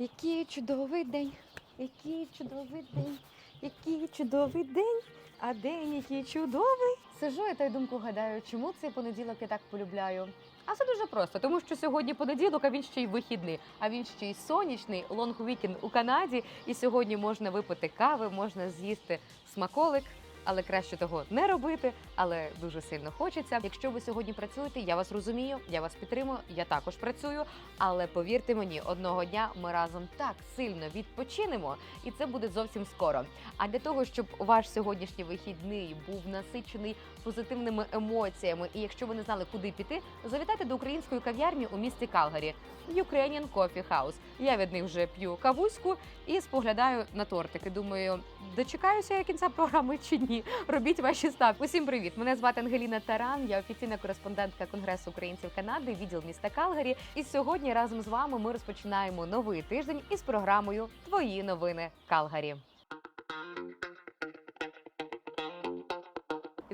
Який чудовий день, який чудовий день, який чудовий день, а день який чудовий. Сижу я та й думку гадаю, чому цей понеділок я так полюбляю. А все дуже просто, тому що сьогодні понеділок, а він ще й вихідний, а він ще й сонячний лонг вікенд у Канаді. І сьогодні можна випити кави, можна з'їсти смаколик. Але краще того не робити, але дуже сильно хочеться. Якщо ви сьогодні працюєте, я вас розумію, я вас підтримую. Я також працюю. Але повірте мені, одного дня ми разом так сильно відпочинемо, і це буде зовсім скоро. А для того, щоб ваш сьогоднішній вихідний був насичений позитивними емоціями, і якщо ви не знали, куди піти, завітайте до української кав'ярні у місті Калгарі Ukrainian Coffee House. Я від них вже п'ю кавуську і споглядаю на тортики. Думаю, дочекаюся я кінця програми чи ні. Робіть ваші ставки. Усім привіт! Мене звати Ангеліна Таран. Я офіційна кореспондентка Конгресу українців Канади, відділ міста Калгарі. І сьогодні разом з вами ми розпочинаємо новий тиждень із програмою Твої новини Калгарі.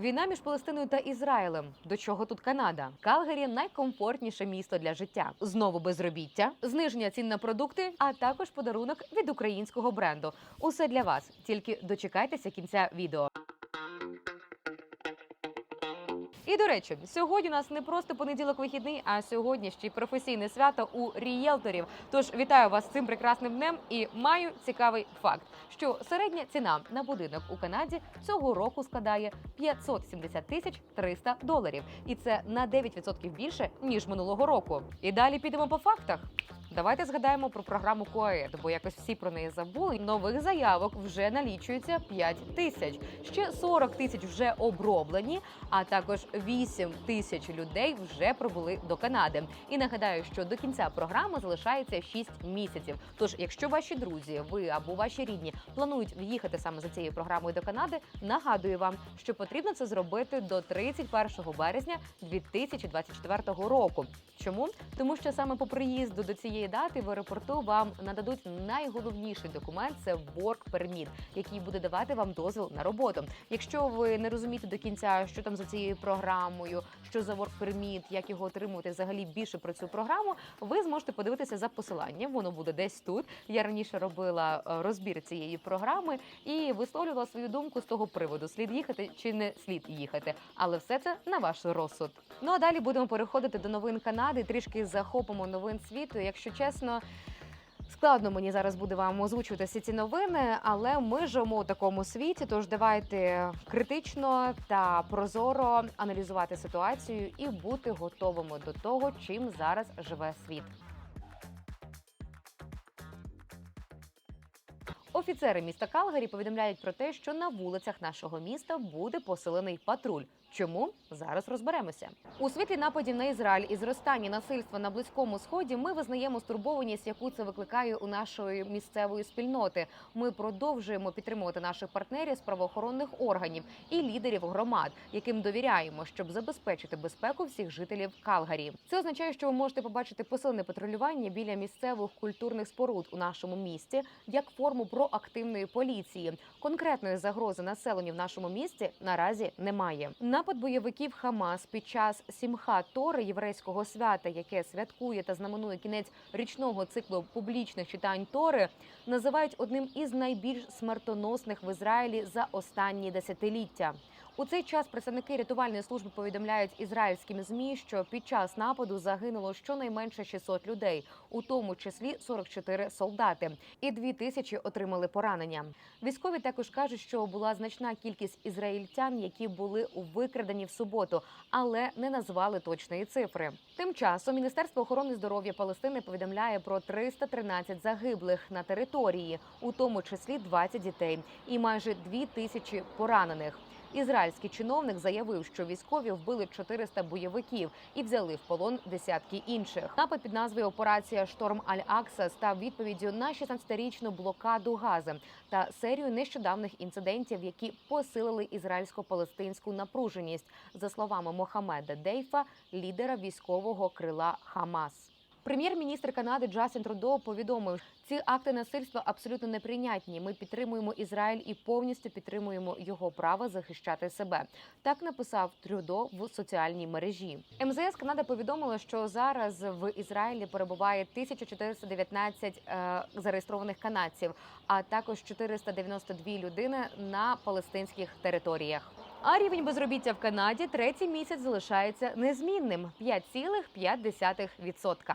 Війна між Палестиною та Ізраїлем. До чого тут Канада? Калгарі найкомфортніше місто для життя. Знову безробіття, зниження цін на продукти, а також подарунок від українського бренду. Усе для вас. Тільки дочекайтеся кінця відео. І до речі, сьогодні у нас не просто понеділок вихідний, а сьогодні ще й професійне свято у рієлторів. Тож вітаю вас з цим прекрасним днем і маю цікавий факт, що середня ціна на будинок у Канаді цього року складає 570 тисяч 300 доларів, і це на 9% більше ніж минулого року. І далі підемо по фактах. Давайте згадаємо про програму КОЕД, бо якось всі про неї забули. Нових заявок вже налічується 5 тисяч. Ще 40 тисяч вже оброблені, а також 8 тисяч людей вже прибули до Канади. І нагадаю, що до кінця програми залишається 6 місяців. Тож, якщо ваші друзі, ви або ваші рідні планують в'їхати саме за цією програмою до Канади, нагадую вам, що потрібно це зробити до 31 березня 2024 року. Чому? Тому що саме по приїзду до цієї дати в аеропорту вам нададуть найголовніший документ це work permit, який буде давати вам дозвіл на роботу. Якщо ви не розумієте до кінця, що там за цією програмою, що за work permit, як його отримувати, взагалі більше про цю програму, ви зможете подивитися за посиланням. Воно буде десь тут. Я раніше робила е, розбір цієї програми і висловлювала свою думку з того приводу: слід їхати чи не слід їхати. Але все це на ваш розсуд. Ну а далі будемо переходити до новин Канади. Трішки захопимо новин світу. Якщо чесно. Складно мені зараз буде вам озвучувати всі ці новини, але ми живемо у такому світі. Тож давайте критично та прозоро аналізувати ситуацію і бути готовими до того, чим зараз живе світ. Офіцери міста Калгарі повідомляють про те, що на вулицях нашого міста буде посилений патруль. Чому зараз розберемося у світлі нападів на Ізраїль і зростання насильства на близькому сході? Ми визнаємо стурбованість, яку це викликає у нашої місцевої спільноти. Ми продовжуємо підтримувати наших партнерів з правоохоронних органів і лідерів громад, яким довіряємо, щоб забезпечити безпеку всіх жителів Калгарі. Це означає, що ви можете побачити посилене патрулювання біля місцевих культурних споруд у нашому місті як форму проактивної поліції. Конкретної загрози населенню в нашому місті наразі немає. Напад бойовиків Хамас під час Сімха Тори єврейського свята, яке святкує та знаменує кінець річного циклу публічних читань Тори, називають одним із найбільш смертоносних в Ізраїлі за останні десятиліття. У цей час представники рятувальної служби повідомляють ізраїльським змі, що під час нападу загинуло щонайменше 600 людей, у тому числі 44 солдати, і 2 тисячі отримали поранення. Військові також кажуть, що була значна кількість ізраїльтян, які були викрадені в суботу, але не назвали точної цифри. Тим часом Міністерство охорони здоров'я Палестини повідомляє про 313 загиблих на території, у тому числі 20 дітей, і майже 2 тисячі поранених. Ізраїльський чиновник заявив, що військові вбили 400 бойовиків і взяли в полон десятки інших. Напад під назвою Операція Шторм Аль-Акса став відповіддю на 16-річну блокаду Гази та серію нещодавних інцидентів, які посилили ізраїльсько-палестинську напруженість, за словами Мохамеда Дейфа, лідера військового крила Хамас. Прем'єр-міністр Канади Джастін Трудо повідомив, ці акти насильства абсолютно неприйнятні. Ми підтримуємо Ізраїль і повністю підтримуємо його право захищати себе. Так написав Трюдо в соціальній мережі. МЗС Канади повідомила, що зараз в Ізраїлі перебуває 1419 е, зареєстрованих канадців, а також 492 людини на палестинських територіях. А рівень безробіття в Канаді третій місяць залишається незмінним 5,5%.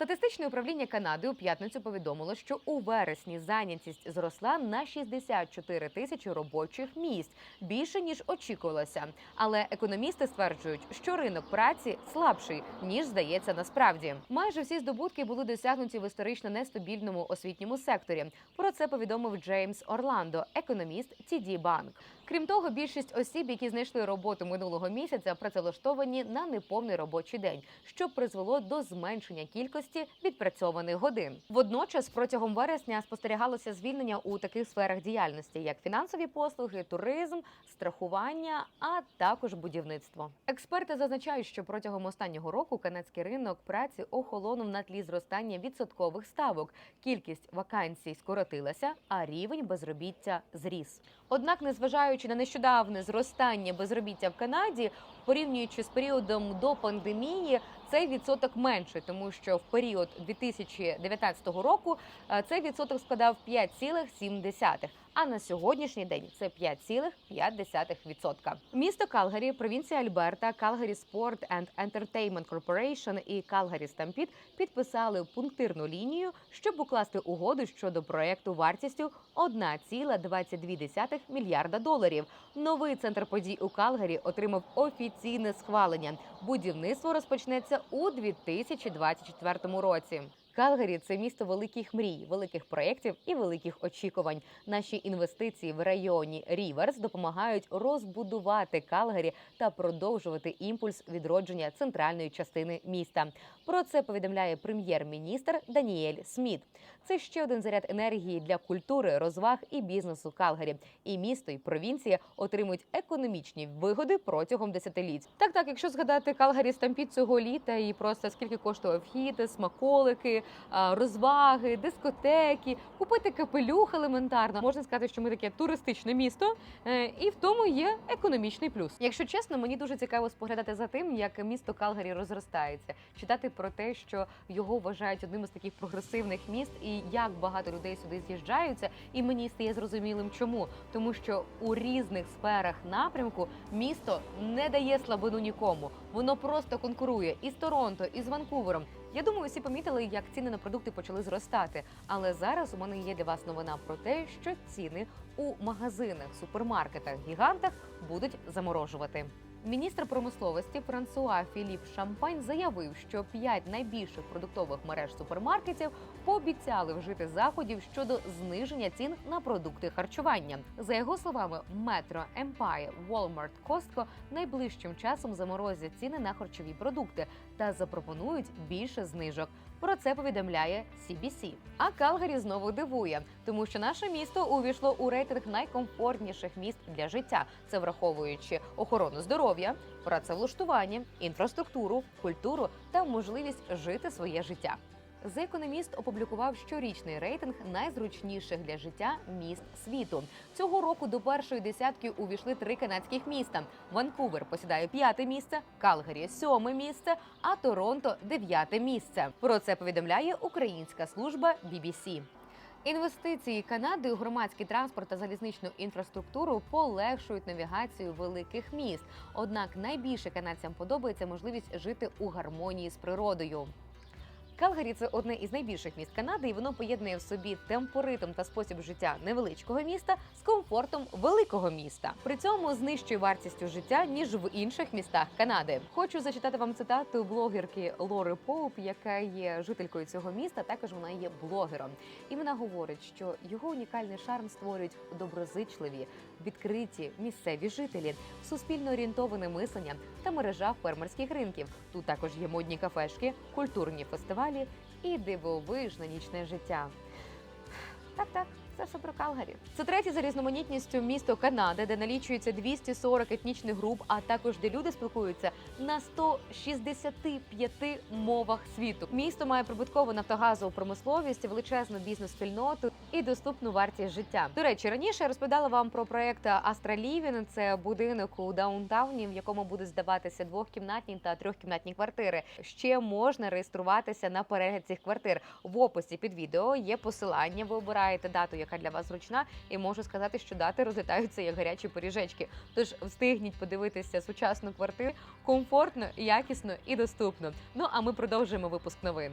Статистичне управління Канади у п'ятницю повідомило, що у вересні зайнятість зросла на 64 тисячі робочих місць більше ніж очікувалося. Але економісти стверджують, що ринок праці слабший ніж здається насправді. Майже всі здобутки були досягнуті в історично нестабільному освітньому секторі. Про це повідомив Джеймс Орландо, економіст TD Bank. Крім того, більшість осіб, які знайшли роботу минулого місяця, працевлаштовані на неповний робочий день, що призвело до зменшення кількості відпрацьованих годин. Водночас, протягом вересня спостерігалося звільнення у таких сферах діяльності, як фінансові послуги, туризм, страхування, а також будівництво. Експерти зазначають, що протягом останнього року канадський ринок праці охолонув на тлі зростання відсоткових ставок. Кількість вакансій скоротилася, а рівень безробіття зріс. Однак, незважаючи на нещодавне зростання безробіття в Канаді, порівнюючи з періодом до пандемії, цей відсоток менший, тому що в період 2019 року е, цей відсоток складав 5,7%, а на сьогоднішній день це 5,5%. Місто Калгарі, провінція Альберта, Калгарі Sport and Entertainment Corporation і Калгарі Stampede підписали пунктирну лінію, щоб укласти угоду щодо проекту вартістю 1,22 мільярда доларів. Новий центр подій у Калгарі отримав офіційне схвалення. Будівництво розпочнеться у 2024 році. Калгарі це місто великих мрій, великих проєктів і великих очікувань. Наші інвестиції в районі Ріверс допомагають розбудувати Калгарі та продовжувати імпульс відродження центральної частини міста. Про це повідомляє прем'єр-міністр Даніель Сміт. Це ще один заряд енергії для культури, розваг і бізнесу Калгарі. І місто і провінція отримують економічні вигоди протягом десятиліть. Так, так, якщо згадати Калгарі Стампід цього літа і просто скільки коштує вхід, смаколики, а, розваги, дискотеки, купити капелюх елементарно. Можна сказати, що ми таке туристичне місто, е, і в тому є економічний плюс. Якщо чесно, мені дуже цікаво споглядати за тим, як місто Калгарі розростається, читати про те, що його вважають одним із таких прогресивних міст, і як багато людей сюди з'їжджаються. І мені стає зрозумілим, чому тому, що у різних сферах напрямку місто не дає слабину нікому. Воно просто конкурує із Торонто, і з Ванкувером. Я думаю, всі помітили, як ціни на продукти почали зростати. Але зараз у мене є для вас новина про те, що ціни у магазинах, супермаркетах, гігантах будуть заморожувати. Міністр промисловості Франсуа Філіп Шампань заявив, що п'ять найбільших продуктових мереж супермаркетів пообіцяли вжити заходів щодо зниження цін на продукти харчування. За його словами, Метро, Empire, Walmart, Costco найближчим часом заморозять ціни на харчові продукти та запропонують більше знижок. Про це повідомляє CBC. А Калгарі знову дивує, тому що наше місто увійшло у рейтинг найкомфортніших міст для життя. Це враховуючи охорону здоров'я, працевлаштування, інфраструктуру, культуру та можливість жити своє життя. The Economist опублікував щорічний рейтинг найзручніших для життя міст світу. Цього року до першої десятки увійшли три канадських міста. Ванкувер посідає п'яте місце, Калгарі сьоме місце, а Торонто дев'яте місце. Про це повідомляє українська служба BBC. Інвестиції Канади у громадський транспорт та залізничну інфраструктуру полегшують навігацію великих міст. Однак найбільше канадцям подобається можливість жити у гармонії з природою. Калгарі це одне із найбільших міст Канади, і воно поєднує в собі темпоритм та спосіб життя невеличкого міста з комфортом великого міста. При цьому з нижчою вартістю життя ніж в інших містах Канади. Хочу зачитати вам цитату блогерки Лори Поуп, яка є жителькою цього міста. Також вона є блогером. І вона говорить, що його унікальний шарм створюють доброзичливі, відкриті місцеві жителі, суспільно орієнтоване мислення та мережа фермерських ринків. Тут також є модні кафешки, культурні фестивалі і дивовижне нічне життя. Так, так, Це все про Калгарі. Це третє за різноманітністю місто Канади, де налічується 240 етнічних груп, а також де люди спілкуються на 165 мовах світу. Місто має прибуткову нафтогазову промисловість, величезну бізнес-спільноту і доступну вартість життя. До речі, раніше я розповідала вам про проект Living. Це будинок у даунтауні, в якому будуть здаватися двохкімнатні та трьохкімнатні квартири. Ще можна реєструватися на перегляд цих квартир. В описі під відео є посилання. Ви обираєте дату, яка для вас зручна, і можу сказати, що дати розлітаються як гарячі поріжечки. Тож встигніть подивитися сучасну квартиру комфортно, якісно і доступно. Ну а ми продовжуємо випуск новин.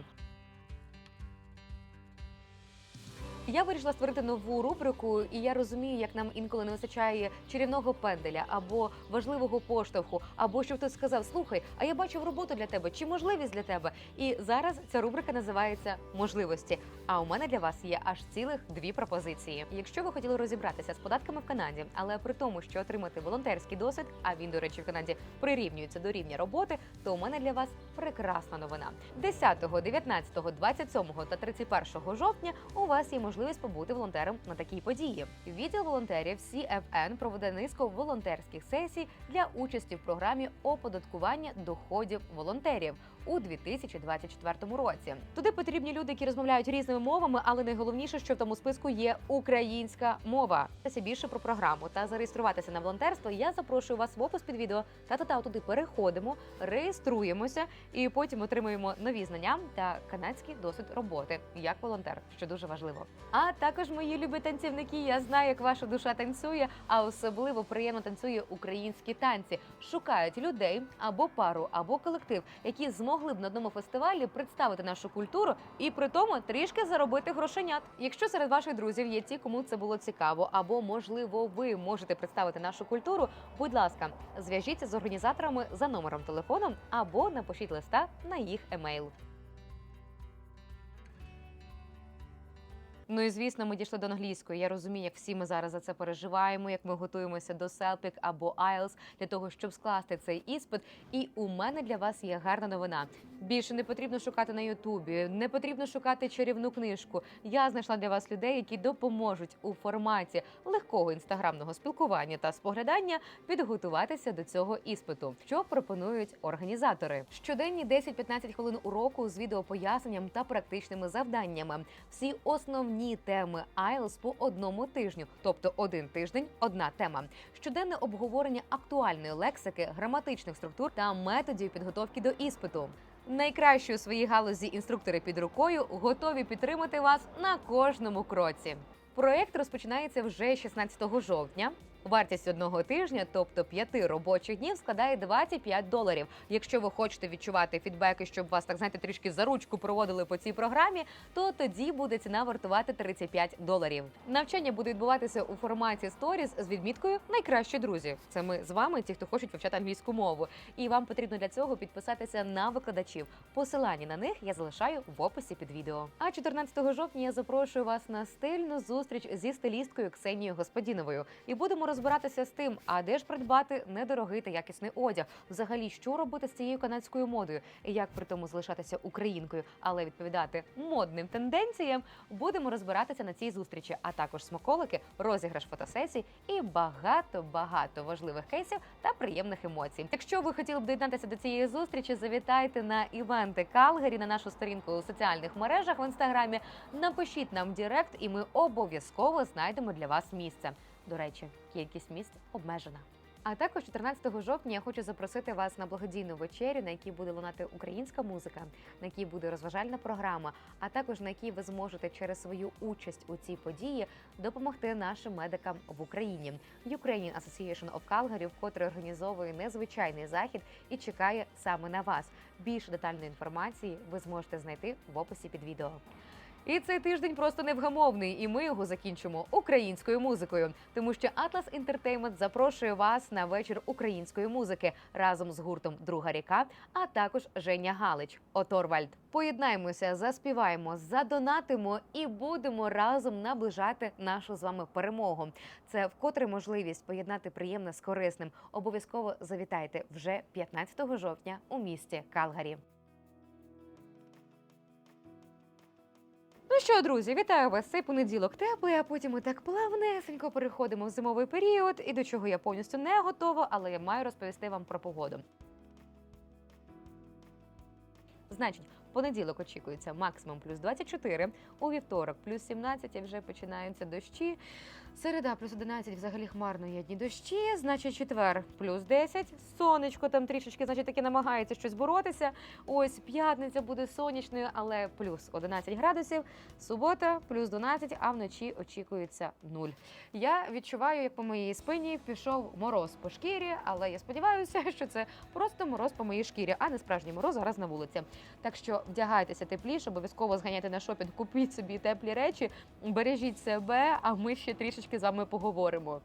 Я вирішила створити нову рубрику, і я розумію, як нам інколи не вистачає чарівного пенделя або важливого поштовху, або що хтось сказав: слухай, а я бачив роботу для тебе чи можливість для тебе. І зараз ця рубрика називається Можливості. А у мене для вас є аж цілих дві пропозиції. Якщо ви хотіли розібратися з податками в Канаді, але при тому, що отримати волонтерський досвід, а він, до речі, в Канаді прирівнюється до рівня роботи, то у мене для вас прекрасна новина. 10, 19, 27 та 31 жовтня у вас є можливість побути волонтером на такій події. Відділ волонтерів CFN проведе низку волонтерських сесій для участі в програмі оподаткування доходів волонтерів у 2024 році. Туди потрібні люди, які розмовляють різними мовами, але найголовніше, що в тому списку є українська мова. Це більше про програму та зареєструватися на волонтерство. Я запрошую вас в опис під відео. Та та туди переходимо, реєструємося і потім отримуємо нові знання та канадський досвід роботи як волонтер, що дуже важливо. А також мої любі танцівники. Я знаю, як ваша душа танцює, а особливо приємно танцює українські танці. Шукають людей або пару, або колектив, які змогли б на одному фестивалі представити нашу культуру і при тому трішки заробити грошенят. Якщо серед ваших друзів є ті, кому це було цікаво, або можливо ви можете представити нашу культуру, будь ласка, зв'яжіться з організаторами за номером телефону або напишіть листа на їх емейл. Ну і звісно, ми дійшли до англійської. Я розумію, як всі ми зараз за це переживаємо, як ми готуємося до селпік або IELTS для того, щоб скласти цей іспит. І у мене для вас є гарна новина. Більше не потрібно шукати на Ютубі, не потрібно шукати чарівну книжку. Я знайшла для вас людей, які допоможуть у форматі легкого інстаграмного спілкування та споглядання підготуватися до цього іспиту. Що пропонують організатори? Щоденні 10-15 хвилин уроку з відеопоясненням та практичними завданнями. Всі основні теми IELTS по одному тижню, тобто один тиждень, одна тема. Щоденне обговорення актуальної лексики, граматичних структур та методів підготовки до іспиту. Найкращі у своїй галузі інструктори під рукою готові підтримати вас на кожному кроці. Проект розпочинається вже 16 жовтня. Вартість одного тижня, тобто п'яти робочих днів, складає 25 доларів. Якщо ви хочете відчувати фідбеки, щоб вас так знаєте, трішки за ручку проводили по цій програмі, то тоді буде ціна вартувати 35 доларів. Навчання буде відбуватися у форматі сторіс з відміткою Найкращі друзі. Це ми з вами, ті, хто хочуть вивчати англійську мову. І вам потрібно для цього підписатися на викладачів. Посилання на них я залишаю в описі під відео. А 14 жовтня я запрошую вас на стильну зустріч зі стилісткою Ксенією Господіновою. І будемо розбиратися з тим, а де ж придбати недорогий та якісний одяг. Взагалі, що робити з цією канадською модою, і як при тому залишатися українкою, але відповідати модним тенденціям. Будемо розбиратися на цій зустрічі, а також смаколики, розіграш фотосесій і багато багато важливих кейсів та приємних емоцій. Якщо ви хотіли б доєднатися до цієї зустрічі, завітайте на івенти Калгарі на нашу сторінку у соціальних мережах в інстаграмі. Напишіть нам Директ, і ми обов'язково знайдемо для вас місце. До речі, кількість місць обмежена. А також 14 жовтня я хочу запросити вас на благодійну вечерю, на якій буде лунати українська музика, на якій буде розважальна програма, а також на якій ви зможете через свою участь у цій події допомогти нашим медикам в Україні. Ukrainian Association of Calgary вкотре організовує незвичайний захід і чекає саме на вас. Більше детальної інформації ви зможете знайти в описі під відео. І цей тиждень просто невгамовний, і ми його закінчимо українською музикою, тому що Atlas Entertainment запрошує вас на вечір української музики разом з гуртом Друга ріка, а також Женя Галич, Оторвальд. Поєднаємося, заспіваємо, задонатимо і будемо разом наближати нашу з вами перемогу. Це вкотре можливість поєднати приємне з корисним. Обов'язково завітайте вже 15 жовтня у місті Калгарі. Ну що, друзі, вітаю вас. Цей понеділок теплий, а потім ми так плавнесенько переходимо в зимовий період, і до чого я повністю не готова, але я маю розповісти вам про погоду. Значить, понеділок очікується максимум плюс 24, у вівторок плюс 17 і вже починаються дощі. Середа плюс 11 взагалі хмарно є дні дощі. Значить, четвер плюс 10, сонечко там трішечки, значить, таки намагається щось боротися. Ось п'ятниця буде сонячною, але плюс 11 градусів. Субота плюс 12, а вночі очікується 0. Я відчуваю, як по моїй спині пішов мороз по шкірі, але я сподіваюся, що це просто мороз по моїй шкірі, а не справжній мороз зараз на вулиці. Так що вдягайтеся тепліше, обов'язково зганяйте на шопінг, купіть собі теплі речі, бережіть себе, а ми ще трішечки з вами поговоримо.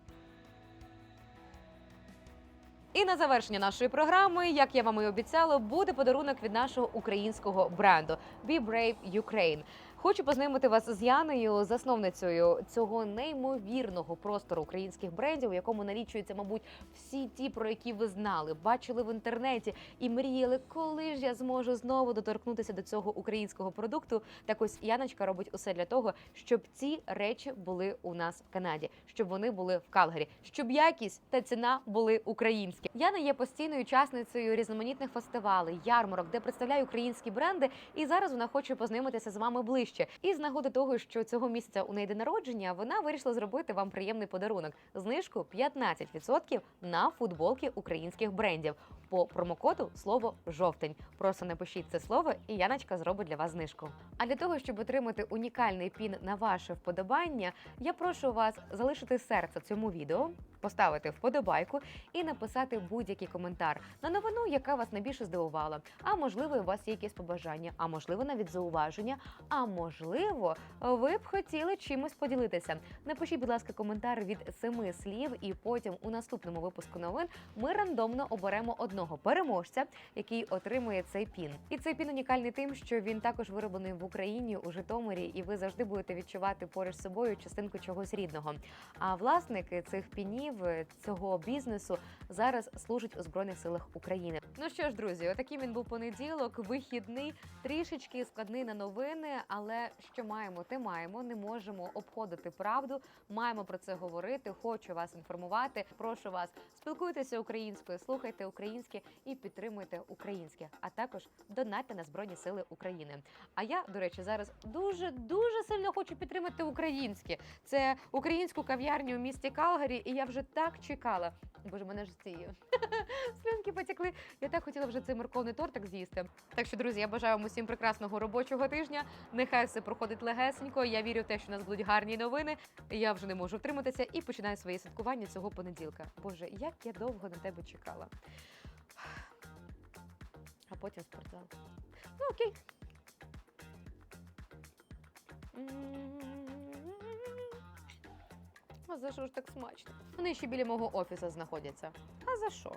І на завершення нашої програми, як я вам і обіцяла, буде подарунок від нашого українського бренду Be Brave Ukraine. Хочу познайомити вас з Яною, засновницею цього неймовірного простору українських брендів, у якому налічуються, мабуть, всі ті, про які ви знали, бачили в інтернеті і мріяли, коли ж я зможу знову доторкнутися до цього українського продукту. Так ось Яночка робить усе для того, щоб ці речі були у нас в Канаді, щоб вони були в Калгарі, щоб якість та ціна були українські. Яна є постійною учасницею різноманітних фестивалей, ярмарок, де представляє українські бренди. І зараз вона хоче познайомитися з вами ближче. І з нагоди того, що цього місяця у неї день народження, вона вирішила зробити вам приємний подарунок. Знижку 15% на футболки українських брендів по промокоду слово жовтень. Просто напишіть це слово, і Яночка зробить для вас знижку. А для того, щоб отримати унікальний пін на ваше вподобання, я прошу вас залишити серце цьому відео, поставити вподобайку і написати будь-який коментар на новину, яка вас найбільше здивувала. А можливо, у вас є якісь побажання, а можливо, навіть зауваження. А можливо, ви б хотіли чимось поділитися. Напишіть, будь ласка, коментар від семи слів, і потім у наступному випуску новин ми рандомно оберемо одного переможця, який отримує цей пін. І цей пін унікальний тим, що він також вироблений в Україні у Житомирі, і ви завжди будете відчувати поруч з собою частинку чогось рідного. А власники цих пінів цього бізнесу зараз служать у збройних силах України. Ну що ж, друзі, отакий він був понеділок, вихідний, трішечки складний на новини, але що маємо, те маємо. Не можемо обходити правду. Маємо про це говорити. Хочу вас інформувати. Прошу вас, спілкуйтеся українською, слухайте українське і підтримуйте українське, а також донатьте на збройні сили України. А я, до речі, зараз дуже дуже сильно хочу підтримати українське. Це українську кав'ярню у місті Калгарі, і я вже так чекала. Боже, мене ж ці слюнки потекли. Я так хотіла вже цей морковний тортик з'їсти. Так що, друзі, я бажаю вам усім прекрасного робочого тижня. Нехай все проходить легесенько. Я вірю в те, що у нас будуть гарні новини. Я вже не можу втриматися і починаю своє святкування цього понеділка. Боже, як я довго на тебе чекала. А потім спортзал. Ну окей. А за що ж так смачно? Вони ще біля мого офісу знаходяться. А за що?